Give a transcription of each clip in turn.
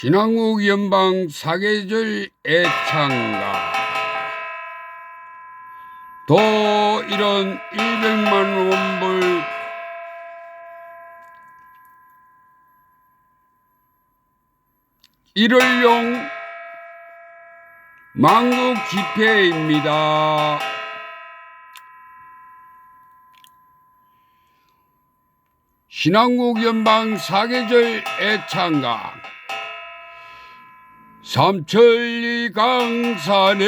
신한국 연방 사계절 애창가 또 이런 100만 원불 일월용 망국 집회입니다. 신한국 연방 사계절 애창가 삼천리 강산에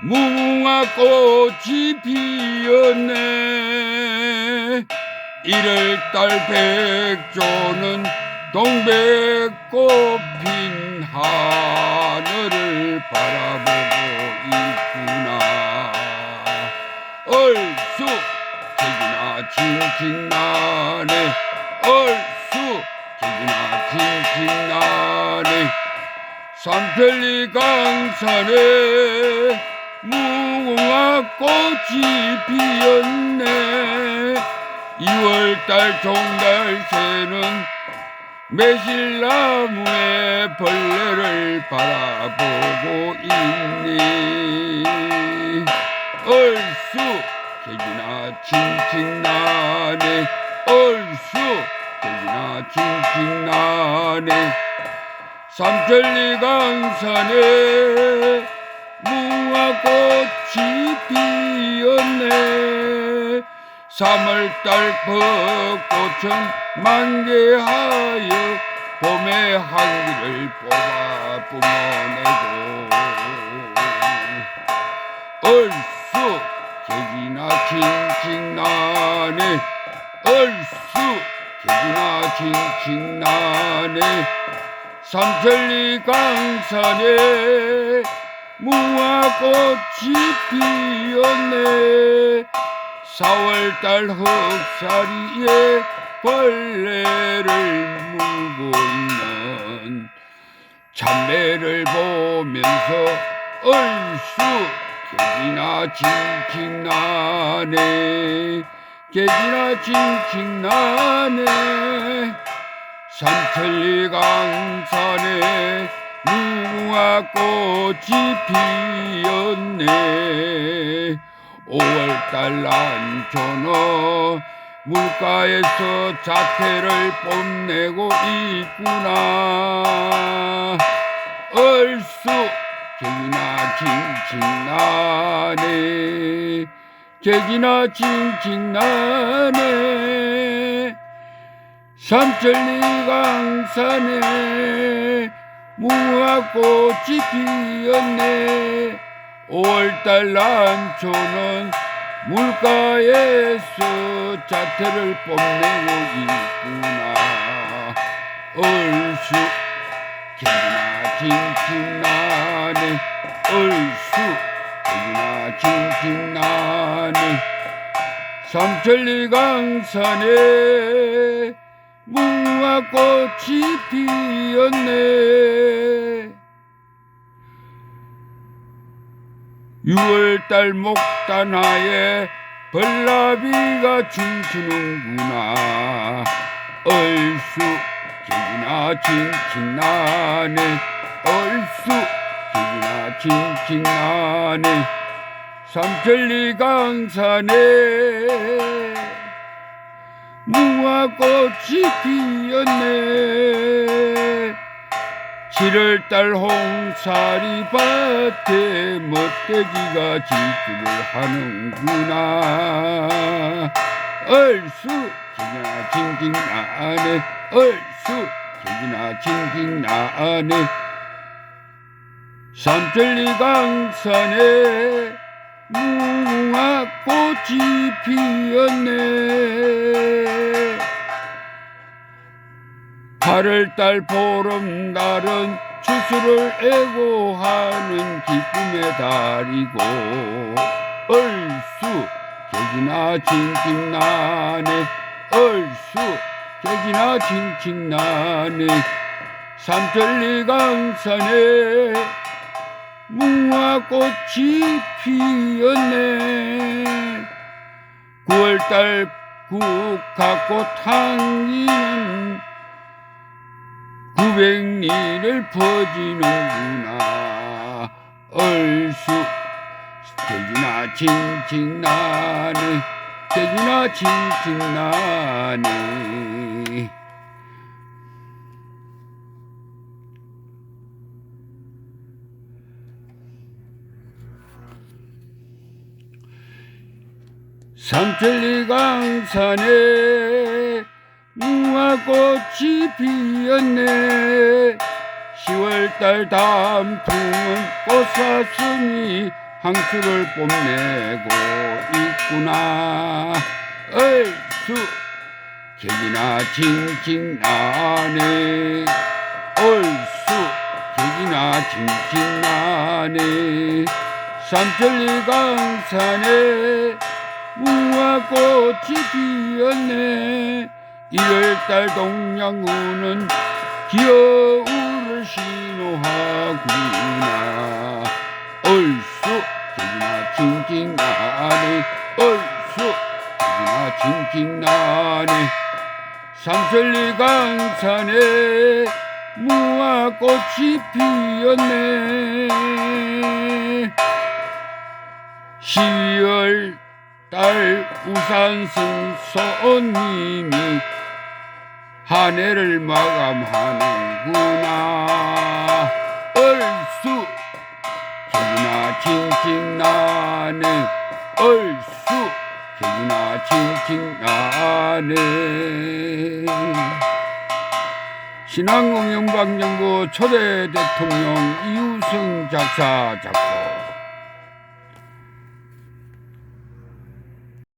무궁화 꽃이 피었네. 이럴달 백조는 동백꽃 핀 하늘을 바라보고 있구나. 얼쑤 책이나 칭칭 나네. 얼쑤 책이나 칭칭나네 삼천리 강산에 무궁화 꽃이 피었네. 2월달 종달 새는 매실나무에 벌레를 바라보고 있니? 얼쑤 개기나 칭칭 나네. 얼쑤 개기나 칭칭 나네 삼천리 강산에 무화꽃이 피었네. 3월달 벚꽃은 만개하여 봄의 향기를 뽑아 뿜어내고. 얼쑤 개기나 칭칭 나네. 얼쑤 개기나 칭칭 나네 삼천리 강산에 무화꽃이 피었네. 4월달 흙사리에 벌레를 물고 있는 참매를 보면서 얼쑤 개기나 칭칭 나네. 개기나 칭칭 나네 삼천리 강산에 무궁화 꽃이 피었네. 5월달 난초는 물가에서 자태를 뽐내고 있구나. 얼쑤 개기나 칭칭나네. 개기나 칭칭나네 삼천리 강산에 무화꽃이 피었네. 5월달 난초는 물가에서 자태를 뽐내고 있구나. 얼쑤 개기나 칭칭나네. 얼쑤 개기나 칭칭나네. 삼천리 강산에 무화꽃이 피었네. 6월달 목단하에 벌나비가 춤추는구나 얼쑤 개기나 칭칭나네. 얼쑤 개기나 칭칭나네. 삼천리 강산에 무화꽃이 피었네. 7월달 홍사리 밭에 멋대기가 질주를 하는구나. 얼쑤 기나 징징 나네 얼쑤 기나 징징 나네 삼천리 강산에 무궁화꽃이 피었네. 8월달 보름달은 추수를 애고하는 기쁨의 달이고 얼쑤 개기나 칭칭나네. 얼쑤 개기나 칭칭나네. 삼천리 강산에 무화꽃이 피었네. 9월달 국화꽃 향기는 수백 리를 퍼지는구나. 얼쑤. 개지나 칭칭 나네. 개지나 칭칭 나네 삼천리강산에 무화꽃이 피었네. 10월달 단풍은 꽃사슴이 항수를 뽐내고 있구나. 얼쑤! 개기나 칭칭 나네. 얼쑤! 개기나 칭칭 나네. 삼천리강산에 무화꽃이 피었네. 1월달 동양우는 기어울을 신호하구나. 얼쑤 개기나 칭칭 나네. 얼쑤 개기나 칭칭 나네. 삼천리강산에 무화꽃이 피었네. 12월 달 우산승 손님이 한 해를 마감하는구나. 얼쑤. 개기나 칭칭 나네. 얼쑤. 개기나 칭칭 나네. 신한공 영방정부 초대 대통령 이우승 작사 작곡